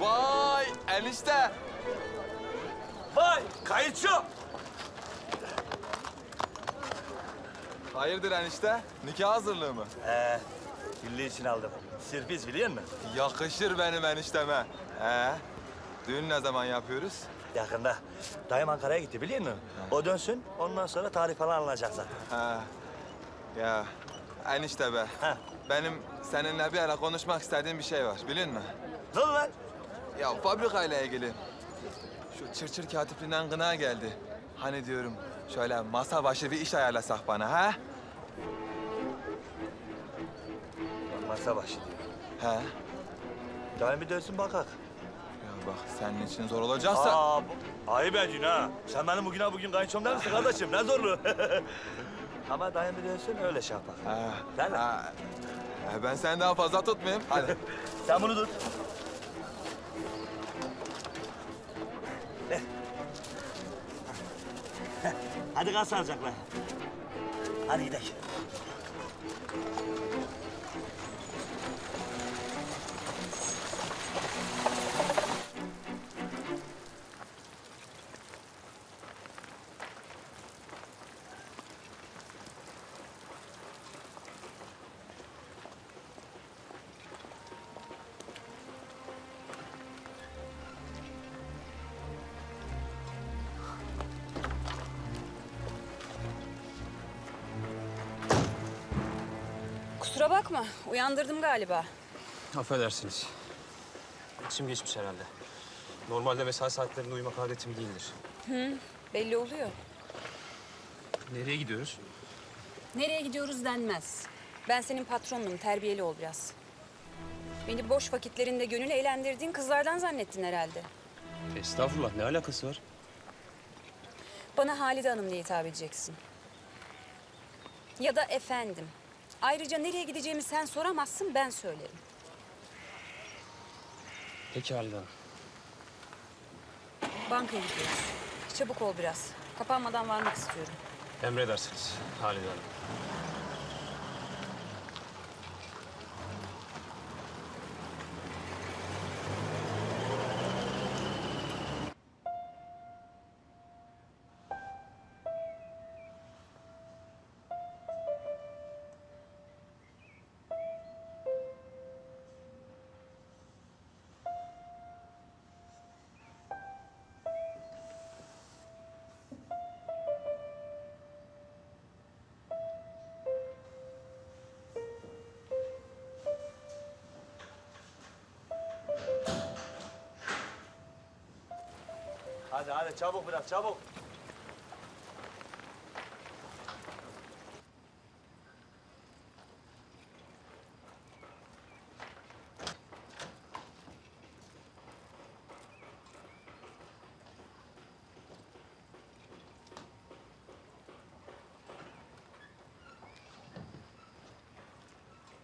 Vay enişte. Vay kayıtçı. Hayırdır enişte? Nikah hazırlığı mı? Ee, güllü için aldım. Sürpriz biliyor musun? Yakışır benim enişteme. Ee, düğün ne zaman yapıyoruz? Yakında. Dayım Ankara'ya gitti biliyor musun? O dönsün, ondan sonra tarih falan alınacak zaten. Ha. Ya enişte be. Ha. Benim seninle bir ara konuşmak istediğim bir şey var biliyor musun? Ne oldu lan? Ya fabrikayla ilgili. Şu çırçır katipliğinden gına geldi. Hani diyorum şöyle masa başı bir iş ayarlasak bana ha? Masa başı diyor. He. Dayım bir dönsün bakak. Bak senin için zor olacaksa... Aa, bu... ayıp ediyorsun ha. Sen benim bugüne bugün kayınçom değil misin kardeşim? Ne zorlu. Ama dayım dönsün öyle şey yapar. Ha. Değil mi? Ha. Ha, Ben seni daha fazla tutmayayım. Hadi. Sen bunu tut. Eh. Heh. Hadi kal sağlıcakla. Hadi gidelim. Kusura bakma, uyandırdım galiba. Affedersiniz. İçim geçmiş herhalde. Normalde mesai saatlerinde uyumak adetim değildir. Belli oluyor. Nereye gidiyoruz? Nereye gidiyoruz denmez. Ben senin patronunum, terbiyeli ol biraz. Beni boş vakitlerinde gönül eğlendirdiğin kızlardan zannettin herhalde. Estağfurullah ne alakası var? Bana Halide Hanım diye hitap edeceksin. Ya da efendim. Ayrıca nereye gideceğimi sen soramazsın, ben söylerim. Peki Hanım. Bankaya gidiyoruz. Çabuk ol biraz. Kapanmadan varmak istiyorum. Emredersiniz Halide Hanım. Hadi hadi çabuk biraz çabuk.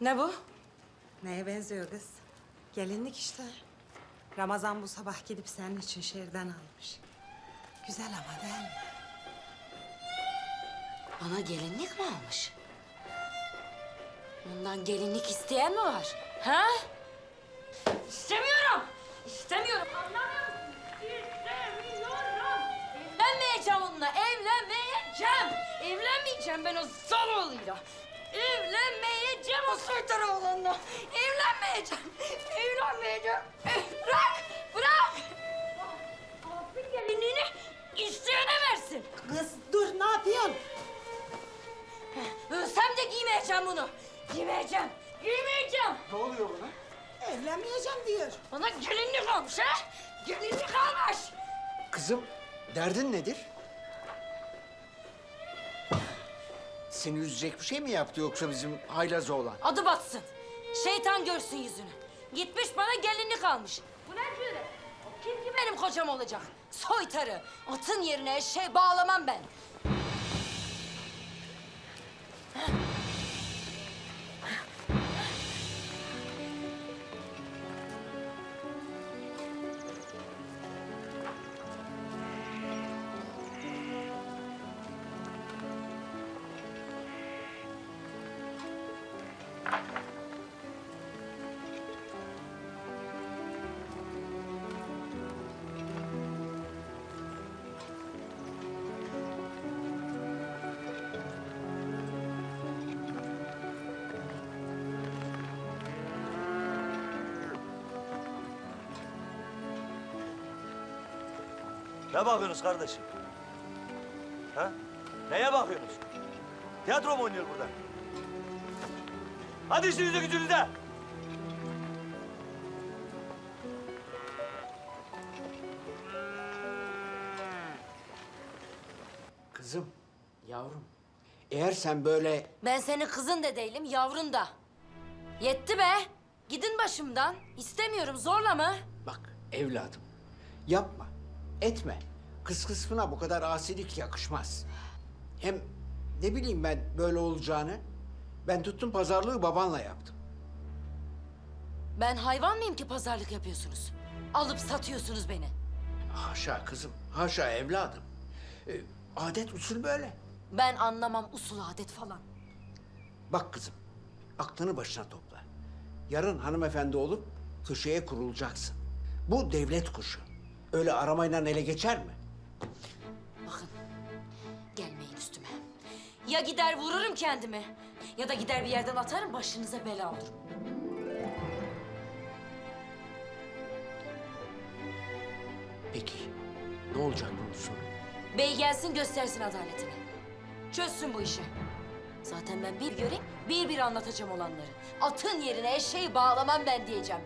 Ne bu? Neye benziyor kız? Gelinlik işte. Ramazan bu sabah gidip senin için şehirden almış. Güzel ama değil mi? Bana gelinlik mi almış? Bundan gelinlik isteyen mi var? Ha? İstemiyorum. İstemiyorum. Evlenmeyeceğim onunla. Evlenmeyeceğim. Evlenmeyeceğim ben o Zavallı'yla. Evlenmeyeceğim o Soytaroğlu'nla. Evlenmeyeceğim. Evlenmeyeceğim. Derdin nedir? Seni üzecek bir şey mi yaptı yoksa bizim haylaz oğlan? Adı batsın. Şeytan görsün yüzünü. Gitmiş bana gelinlik almış. Bu ne? O kim ki benim kocam olacak? Soytarı. Atın yerine eşeği bağlamam ben. Ne bakıyorsunuz kardeşim? Ha? Neye bakıyorsunuz? Tiyatro mu oynuyor burada? Hadi işinize gücünüze. Kızım, yavrum. Eğer sen böyle Ben senin kızın da değilim, yavrun da. Yetti be. Gidin başımdan. İstemiyorum, zorla mı? bak evladım. Yapma, etme. Kız kısmına bu kadar asilik yakışmaz. Hem ne bileyim ben böyle olacağını. Ben tuttum pazarlığı babanla yaptım. Ben hayvan mıyım ki pazarlık yapıyorsunuz? Alıp satıyorsunuz beni. Haşa kızım, haşa evladım. Ee, adet usul böyle. Ben anlamam usul adet falan. Bak kızım, aklını başına topla. Yarın hanımefendi olup köşeye kurulacaksın. Bu devlet kuşu. Öyle aramayla ele geçer mi? Bakın, gelmeyin üstüme. Ya gider vururum kendimi, ya da gider bir yerden atarım başınıza bela olurum. Peki, ne olacak bunun sonu? Bey gelsin göstersin adaletini. Çözsün bu işi. Zaten ben bir göreyim, bir bir anlatacağım olanları. Atın yerine eşeği bağlamam ben diyeceğim.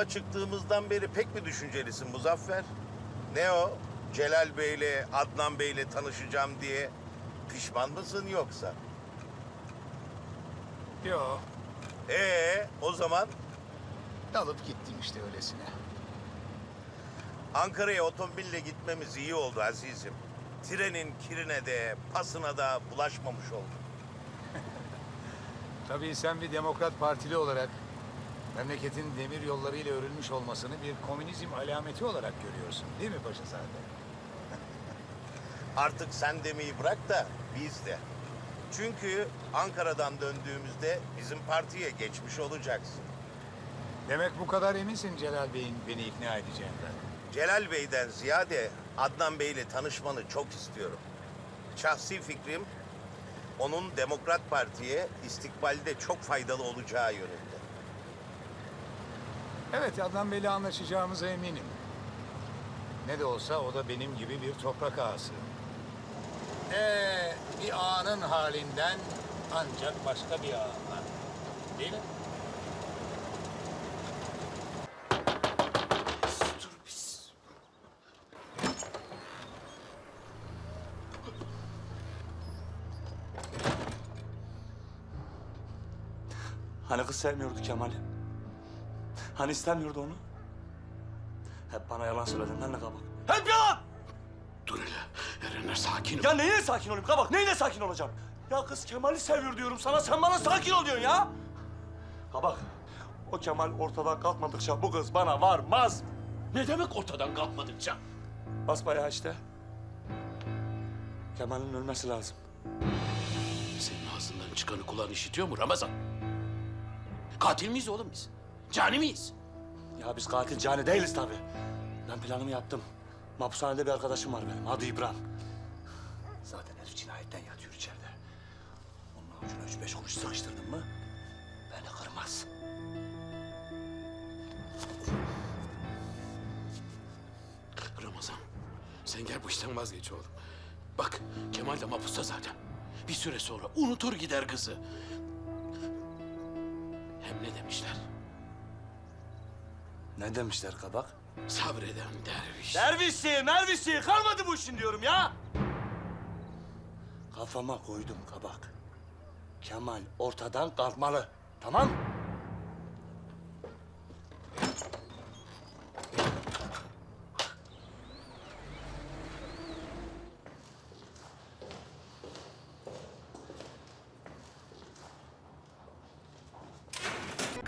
Yola çıktığımızdan beri pek mi düşüncelisin Muzaffer? Ne o? Celal Bey'le, Adnan Bey'le tanışacağım diye pişman mısın yoksa? Yo, Ee, o zaman dalıp gittim işte öylesine. Ankara'ya otomobille gitmemiz iyi oldu azizim. Trenin kirine de, pasına da bulaşmamış olduk. Tabii sen bir Demokrat Partili olarak memleketin demir yollarıyla örülmüş olmasını bir komünizm alameti olarak görüyorsun değil mi Paşazade? Artık sen demeyi bırak da biz de. Çünkü Ankara'dan döndüğümüzde bizim partiye geçmiş olacaksın. Demek bu kadar eminsin Celal Bey'in beni ikna edeceğinden. Celal Bey'den ziyade Adnan Bey'le tanışmanı çok istiyorum. Şahsi fikrim onun Demokrat Parti'ye istikbalde çok faydalı olacağı yönünde. Evet Adnan Bey'le anlaşacağımıza eminim. Ne de olsa o da benim gibi bir toprak ağası. Ee, bir ağanın halinden ancak başka bir ağa anlar. Değil mi? Hani kız sevmiyordu Kemal'i? Hani istemiyordu onu? Hep bana yalan söyledin lan ne kabak. Hep yalan! Dur hele. Erenler sakin ol. Ya neyine sakin olayım kabak? Neyine sakin olacağım? Ya kız Kemal'i seviyor diyorum sana. Sen bana sakin ol diyorsun ya. Kabak. O Kemal ortadan kalkmadıkça bu kız bana varmaz. Ne demek ortadan kalkmadıkça? Basbayağı işte. Kemal'in ölmesi lazım. Senin ağzından çıkanı kulağın işitiyor mu Ramazan? Katil miyiz oğlum biz? Cani miyiz? Ya biz katil cani değiliz tabii. Ben planımı yaptım. Mahpushanede bir arkadaşım var benim. Adı İbrahim. Zaten herif cinayetten yatıyor içeride. Onun avucuna üç beş kuruş sıkıştırdın mı... ...beni kırmaz. Ramazan, sen gel bu işten vazgeç oğlum. Bak, Kemal de mahpusta zaten. Bir süre sonra unutur gider kızı. Hem ne demişler? Ne demişler kabak? Sabreden derviş. Dervişi, mervişi kalmadı bu işin diyorum ya. Kafama koydum kabak. Kemal ortadan kalkmalı. Tamam?